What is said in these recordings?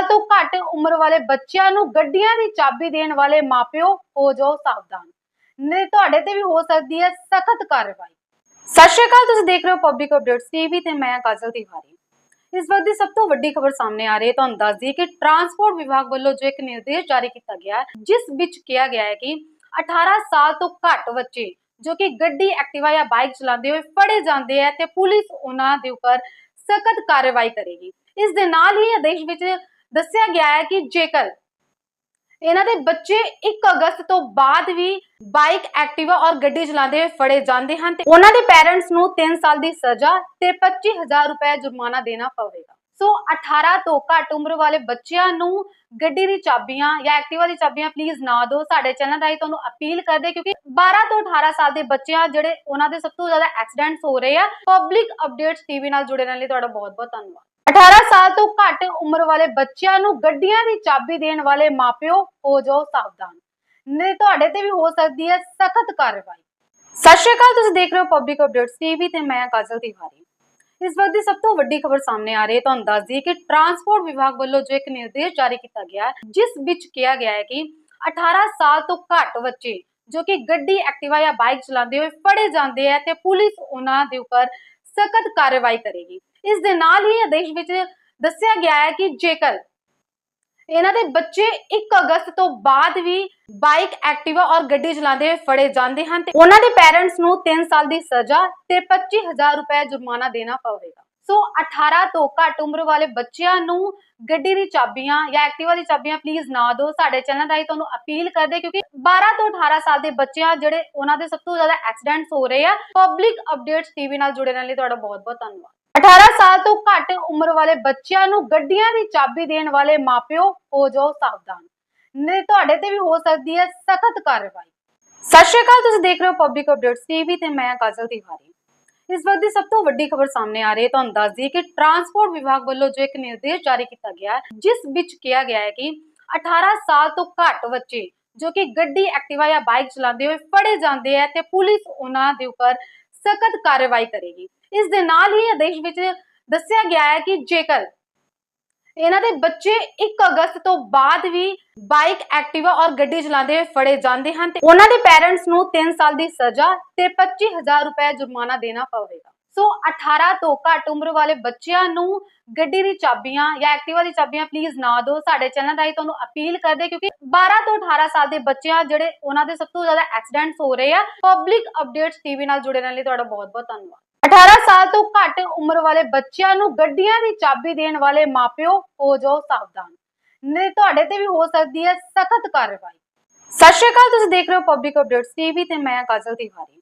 ਸਾਲ ਤੋਂ ਘੱਟ ਉਮਰ ਵਾਲੇ ਬੱਚਿਆਂ ਨੂੰ ਗੱਡੀਆਂ ਦੀ ਚਾਬੀ ਦੇਣ ਵਾਲੇ ਮਾਪਿਓ ਹੋ ਜਾਓ ਸਾਵਧਾਨ। ਨਹੀਂ, ਤੁਹਾਡੇ ਤੇ ਵੀ ਹੋ ਸਕਦੀ ਹੈ ਸਖਤ ਕਾਰਵਾਈ। ਸਤਿ ਸ਼੍ਰੀ ਅਕਾਲ, ਤੁਸੀਂ ਦੇਖ ਰਹੇ ਹੋ ਪਬਲਿਕ ਅਪਡੇਟਸ ਟੀਵੀ ਤੇ ਮੈਂ ਕਾਜਲ ਤਿਵਾਰੀ ਇਸ ਵਕਤ ਦੀ ਸਭ ਤੋਂ ਵੱਡੀ ਖਬਰ ਸਾਹਮਣੇ ਆ ਰਹੀ ਹੈ। ਤੁਹਾਨੂੰ ਦੱਸ ਦਈਏ ਕਿ ਟਰਾਂਸਪੋਰਟ ਵਿਭਾਗ ਵੱਲੋਂ ਜੋ ਇੱਕ ਨਿਰਦੇਸ਼ ਜਾਰੀ ਕੀਤਾ ਗਿਆ ਜਿਸ ਵਿੱਚ ਕਿਹਾ ਗਿਆ ਹੈ ਕਿ 18 ਸਾਲ ਤੋਂ ਘੱਟ ਬੱਚੇ ਜੋ ਕਿ ਗੱਡੀ ਐਕਟਿਵਾ ਜਾਂ ਬਾਈਕ ਚਲਾਉਂਦੇ ਹੋਏ ਫੜੇ ਜਾਂਦੇ ਹੈ ਤੇ ਪੁਲਿਸ ਉਹਨਾਂ ਦੇ ਉੱਪਰ ਸਖਤ ਕਾਰਵਾਈ ਕਰੇਗੀ। ਇਸ ਦੇ ਨਾਲ ਹੀ ਆਦੇਸ਼ ਵਿੱਚ ਦੱਸਿਆ ਗਿਆ ਹੈ ਕਿ ਜੇਕਰ ਇਹਨਾਂ ਦੇ ਬੱਚੇ 1 ਅਗਸਤ ਤੋਂ ਬਾਅਦ ਵੀ ਬਾਈਕ ਐਕਟਿਵਾ ਔਰ ਗੱਡੀ ਚਲਾਉਂਦੇ ਹੋਏ ਫੜੇ ਜਾਂਦੇ ਹਨ ਤੇ ਉਹਨਾਂ ਦੇ ਪੈਰੈਂਟਸ ਨੂੰ 3 ਸਾਲ ਦੀ ਸਜ਼ਾ ਤੇ 25000 ਰੁਪਏ ਜੁਰਮਾਨਾ ਦੇਣਾ ਪਵੇਗਾ। ਸੋ 18 ਤੋਂ ਘੱਟ ਉਮਰ ਵਾਲੇ ਬੱਚਿਆਂ ਨੂੰ ਗੱਡੀ ਦੀ ਚਾਬੀਆਂ ਜਾਂ ਐਕਟਿਵਾ ਦੀ ਚਾਬੀਆਂ ਪਲੀਜ਼ ਨਾ ਦਿਓ। ਸਾਡੇ ਚੈਨਲ ਰਾਹੀਂ ਤੁਹਾਨੂੰ ਅਪੀਲ ਕਰਦੇ ਕਿਉਂਕਿ 12 ਤੋਂ 18 ਸਾਲ ਦੇ ਬੱਚਿਆਂ ਜਿਹੜੇ ਉਹਨਾਂ ਦੇ ਸਭ ਤੋਂ ਜ਼ਿਆਦਾ ਐਕਸੀਡੈਂਟਸ ਹੋ ਰਹੇ ਆ। ਪਬਲਿਕ ਅਪਡੇਟਸ ਟੀਵੀ ਨਾਲ ਜੁੜੇ ਰਹਿਣ ਲਈ ਤੁਹਾਡਾ ਬਹੁਤ ਬਹੁਤ ਧੰਨਵਾਦ। 18 ਸਾਲ ਤੋਂ ਘੱਟ ਉਮਰ ਵਾਲੇ ਬੱਚਿਆਂ ਨੂੰ ਗੱਡੀਆਂ ਦੀ ਚਾਬੀ ਦੇਣ ਵਾਲੇ ਮਾਪਿਓ ਹੋ ਜਾਓ ਸਾਵਧਾਨ। ਨਹੀਂ, ਤੁਹਾਡੇ ਤੇ ਵੀ ਹੋ ਸਕਦੀ ਹੈ ਸਖਤ ਕਾਰਵਾਈ। ਸਤਿ ਸ਼੍ਰੀ ਅਕਾਲ, ਤੁਸੀਂ ਦੇਖ ਰਹੇ ਹੋ ਪਬਲਿਕ ਅਪਡੇਟਸ ਟੀਵੀ ਤੇ ਮੈਂ ਕਾਜਲ ਤਿਵਾਰੀ ਇਸ ਵਕਤ ਦੀ ਸਭ ਤੋਂ ਵੱਡੀ ਖਬਰ ਸਾਹਮਣੇ ਆ ਰਹੀ ਹੈ। ਤੁਹਾਨੂੰ ਦੱਸ ਦਈਏ ਕਿ ਟਰਾਂਸਪੋਰਟ ਵਿਭਾਗ ਵੱਲੋਂ ਜੋ ਇੱਕ ਨਿਰਦੇਸ਼ ਜਾਰੀ ਕੀਤਾ ਗਿਆ ਹੈ, ਜਿਸ ਵਿੱਚ ਕਿਹਾ ਗਿਆ ਹੈ ਕਿ 18 ਸਾਲ ਤੋਂ ਘੱਟ ਬੱਚੇ ਜੋ ਕਿ ਗੱਡੀ ਐਕਟਿਵਾ ਜਾਂ ਬਾਈਕ ਚਲਾਉਂਦੇ ਹੋਏ ਫੜੇ ਜਾਂਦੇ ਹੈ ਤੇ ਪੁਲਿਸ ਉਹਨਾਂ ਦੇ ਉੱਪਰ ਸਖਤ ਕਾਰਵਾਈ ਕਰੇਗੀ। ਇਸ ਦੇ ਨਾਲ ਹੀ ਆਦੇਸ਼ ਵਿੱਚ ਦੱਸਿਆ ਗਿਆ ਹੈ ਕਿ ਜੇਕਰ ਇਹਨਾਂ ਦੇ ਬੱਚੇ 1 ਅਗਸਤ ਤੋਂ ਬਾਅਦ ਵੀ ਬਾਈਕ ਐਕਟਿਵਾ ਔਰ ਗੱਡੀ ਚਲਾਉਂਦੇ ਹੋਏ ਫੜੇ ਜਾਂਦੇ ਹਨ ਤੇ ਉਹਨਾਂ ਦੇ ਪੈਰੈਂਟਸ ਨੂੰ 3 ਸਾਲ ਦੀ ਸਜ਼ਾ ਤੇ 25000 ਰੁਪਏ ਜੁਰਮਾਨਾ ਦੇਣਾ ਪਵੇਗਾ। ਸੋ 18 ਤੋਂ ਘੱਟ ਉਮਰ ਵਾਲੇ ਬੱਚਿਆਂ ਨੂੰ ਗੱਡੀ ਦੀ ਚਾਬੀਆਂ ਜਾਂ ਐਕਟਿਵਾ ਦੀ ਚਾਬੀਆਂ ਪਲੀਜ਼ ਨਾ ਦਿਓ। ਸਾਡੇ ਚੈਨਲ ਰਾਹੀਂ ਤੁਹਾਨੂੰ ਅਪੀਲ ਕਰਦੇ ਕਿਉਂਕਿ 12 ਤੋਂ 18 ਸਾਲ ਦੇ ਬੱਚਿਆਂ ਜਿਹੜੇ ਉਹਨਾਂ ਦੇ ਸਭ ਤੋਂ ਜ਼ਿਆਦਾ ਐਕਸੀਡੈਂਟਸ ਹੋ ਰਹੇ ਆ। ਪਬਲਿਕ ਅਪਡੇਟਸ ਟੀਵੀ ਨਾਲ ਜੁੜੇ ਰਹਿਣ ਲਈ ਤੁਹਾਡਾ ਬਹੁਤ ਬਹੁਤ ਧੰਨਵਾਦ। 18 ਸਾਲ ਤੋਂ ਘੱਟ ਉਮਰ ਵਾਲੇ ਬੱਚਿਆਂ ਨੂੰ ਗੱਡੀਆਂ ਦੀ ਚਾਬੀ ਦੇਣ ਵਾਲੇ ਮਾਪਿਓ ਹੋ ਜਾਓ ਸਾਵਧਾਨ। ਨਹੀਂ ਤੁਹਾਡੇ ਤੇ ਵੀ ਹੋ ਸਕਦੀ ਹੈ ਸਖਤ ਕਾਰਵਾਈ। ਸਤਿ ਸ਼੍ਰੀ ਅਕਾਲ, ਤੁਸੀਂ ਦੇਖ ਰਹੇ ਹੋ ਪਬਲਿਕ ਅਪਡੇਟਸ ਟੀਵੀ ਤੇ ਮੈਂ ਕਾਜਲ ਤਿਵਾਰੀ ਇਸ ਵਕਤ ਦੀ ਸਭ ਤੋਂ ਵੱਡੀ ਖਬਰ ਸਾਹਮਣੇ ਆ ਰਹੀ ਹੈ। ਤੁਹਾਨੂੰ ਦੱਸ ਦਈਏ ਕਿ ਟਰਾਂਸਪੋਰਟ ਵਿਭਾਗ ਵੱਲੋਂ ਜੋ ਇੱਕ ਨਿਰਦੇਸ਼ ਜਾਰੀ ਕੀਤਾ ਗਿਆ ਹੈ, ਜਿਸ ਵਿੱਚ ਕਿਹਾ ਗਿਆ ਹੈ ਕਿ 18 ਸਾਲ ਤੋਂ ਘੱਟ ਬੱਚੇ ਜੋ ਕਿ ਗੱਡੀ ਐਕਟਿਵਾ ਜਾਂ ਬਾਈਕ ਚਲਾਉਂਦੇ ਹੋਏ ਫੜੇ ਜਾਂਦੇ ਹੈ ਤੇ ਪੁਲਿਸ ਉਹਨਾਂ ਦੇ ਉੱਪਰ ਸਖਤ ਕਾਰਵਾਈ ਕਰੇਗੀ। ਇਸ ਦੇ ਨਾਲ ਹੀ ਆਦੇਸ਼ ਵਿੱਚ ਦੱਸਿਆ ਗਿਆ ਹੈ ਕਿ ਜੇਕਰ ਇਹਨਾਂ ਦੇ ਬੱਚੇ 1 ਅਗਸਤ ਤੋਂ ਬਾਅਦ ਵੀ ਬਾਈਕ ਐਕਟਿਵਾ ਔਰ ਗੱਡੀ ਚਲਾਉਂਦੇ ਹੋਏ ਫੜੇ ਜਾਂਦੇ ਹਨ ਤੇ ਉਹਨਾਂ ਦੇ ਪੈਰੈਂਟਸ ਨੂੰ 3 ਸਾਲ ਦੀ ਸਜ਼ਾ ਤੇ 25000 ਰੁਪਏ ਜੁਰਮਾਨਾ ਦੇਣਾ ਪਵੇਗਾ। ਸੋ 18 ਤੋਂ ਘੱਟ ਉਮਰ ਵਾਲੇ ਬੱਚਿਆਂ ਨੂੰ ਗੱਡੀ ਦੀ ਚਾਬੀਆਂ ਜਾਂ ਐਕਟਿਵਾ ਦੀ ਚਾਬੀਆਂ ਪਲੀਜ਼ ਨਾ ਦਿਓ। ਸਾਡੇ ਚੈਨਲ ਰਾਹੀਂ ਤੁਹਾਨੂੰ ਅਪੀਲ ਕਰਦੇ ਕਿਉਂਕਿ 12 ਤੋਂ 18 ਸਾਲ ਦੇ ਬੱਚਿਆਂ ਜਿਹੜੇ ਉਹਨਾਂ ਦੇ ਸਭ ਤੋਂ ਜ਼ਿਆਦਾ ਐਕਸੀਡੈਂਟਸ ਹੋ ਰਹੇ ਆ। ਪਬਲਿਕ ਅਪਡੇਟਸ ਟੀਵੀ ਨਾਲ ਜੁੜੇ ਰਹਿਣ ਲਈ ਤੁਹਾਡਾ ਬਹੁਤ ਬਹੁਤ ਧੰਨਵਾਦ। 18 ਉਮਰ ਵਾਲੇ ਬੱਚਿਆਂ ਨੂੰ ਗੱਡੀਆਂ ਦੀ ਚਾਬੀ ਦੇਣ ਵਾਲੇ ਮਾਪਿਓ, ਹੋ ਜਾਓ ਸਾਵਧਾਨ। ਨਹੀਂ, ਤੁਹਾਡੇ ਤੇ ਵੀ ਹੋ ਸਕਦੀ ਹੈ ਸਖਤ ਕਾਰਵਾਈ। ਸਤਿ ਸ਼੍ਰੀ ਅਕਾਲ, ਤੁਸੀਂ ਦੇਖ ਰਹੇ ਹੋ ਪਬਲਿਕ ਅਪਡੇਟਸ ਟੀਵੀ ਤੇ ਮੈਂ ਕਾਜਲ ਤਿਵਾਰੀ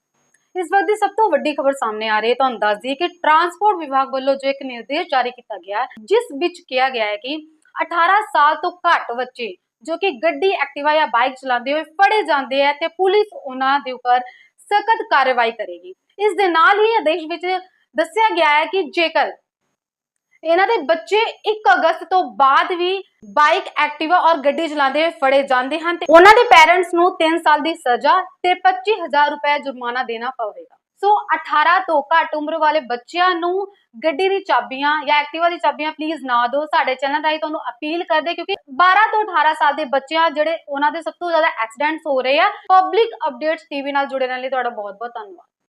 ਇਸ ਵਕਤ ਦੀ ਸਭ ਤੋਂ ਵੱਡੀ ਖਬਰ ਸਾਹਮਣੇ ਆ ਰਹੀ ਹੈ। ਤੁਹਾਨੂੰ ਦੱਸ ਦਈਏ ਕਿ ਟਰਾਂਸਪੋਰਟ ਵਿਭਾਗ ਵੱਲੋਂ ਜੋ ਇੱਕ ਨਿਰਦੇਸ਼ ਜਾਰੀ ਕੀਤਾ ਗਿਆ ਹੈ, ਜਿਸ ਵਿੱਚ ਕਿਹਾ ਗਿਆ ਹੈ ਕਿ 18 ਸਾਲ ਤੋਂ ਘੱਟ ਬੱਚੇ ਜੋ ਕਿ ਗੱਡੀ ਐਕਟਿਵਾ ਜਾਂ ਬਾਈਕ ਚਲਾਉਂਦੇ ਹੋਏ ਫੜੇ ਜਾਂਦੇ ਹੈ ਤੇ ਪੁਲਿਸ ਉਹਨਾਂ ਦੇ ਉੱਪਰ ਸਖਤ ਕਾਰਵਾਈ ਕਰੇਗੀ। ਇਸ ਦੇ ਨਾਲ ਹੀ ਆਦੇਸ਼ ਵਿੱਚ ਦੱਸਿਆ ਗਿਆ ਹੈ ਕਿ ਜੇਕਰ ਇਹਨਾਂ ਦੇ ਬੱਚੇ 1 ਅਗਸਤ ਤੋਂ ਬਾਅਦ ਵੀ ਬਾਈਕ ਐਕਟਿਵਾ ਔਰ ਗੱਡੀ ਚਲਾਉਂਦੇ ਹੋਏ ਫੜੇ ਜਾਂਦੇ ਹਨ ਤੇ ਉਹਨਾਂ ਦੇ ਪੈਰੈਂਟਸ ਨੂੰ 3 ਸਾਲ ਦੀ ਸਜ਼ਾ ਤੇ 25000 ਰੁਪਏ ਜੁਰਮਾਨਾ ਦੇਣਾ ਪਵੇਗਾ। ਸੋ 18 ਤੋਂ ਘੱਟ ਉਮਰ ਵਾਲੇ ਬੱਚਿਆਂ ਨੂੰ ਗੱਡੀ ਦੀ ਚਾਬੀਆਂ ਜਾਂ ਐਕਟਿਵਾ ਦੀ ਚਾਬੀਆਂ ਪਲੀਜ਼ ਨਾ ਦਿਓ। ਸਾਡੇ ਚੈਨਲ ਰਾਹੀਂ ਤੁਹਾਨੂੰ ਅਪੀਲ ਕਰਦੇ ਕਿਉਂਕਿ 12 ਤੋਂ 18 ਸਾਲ ਦੇ ਬੱਚਿਆਂ ਜਿਹੜੇ ਉਹਨਾਂ ਦੇ ਸਭ ਤੋਂ ਜ਼ਿਆਦਾ ਐਕਸੀਡੈਂਟਸ ਹੋ ਰਹੇ ਆ। ਪਬਲਿਕ ਅਪਡੇਟਸ ਟੀਵੀ ਨਾਲ ਜੁੜੇ ਰਹਿਣ ਲਈ ਤੁਹਾਡਾ ਬਹੁਤ ਬਹੁਤ ਧੰਨਵਾਦ।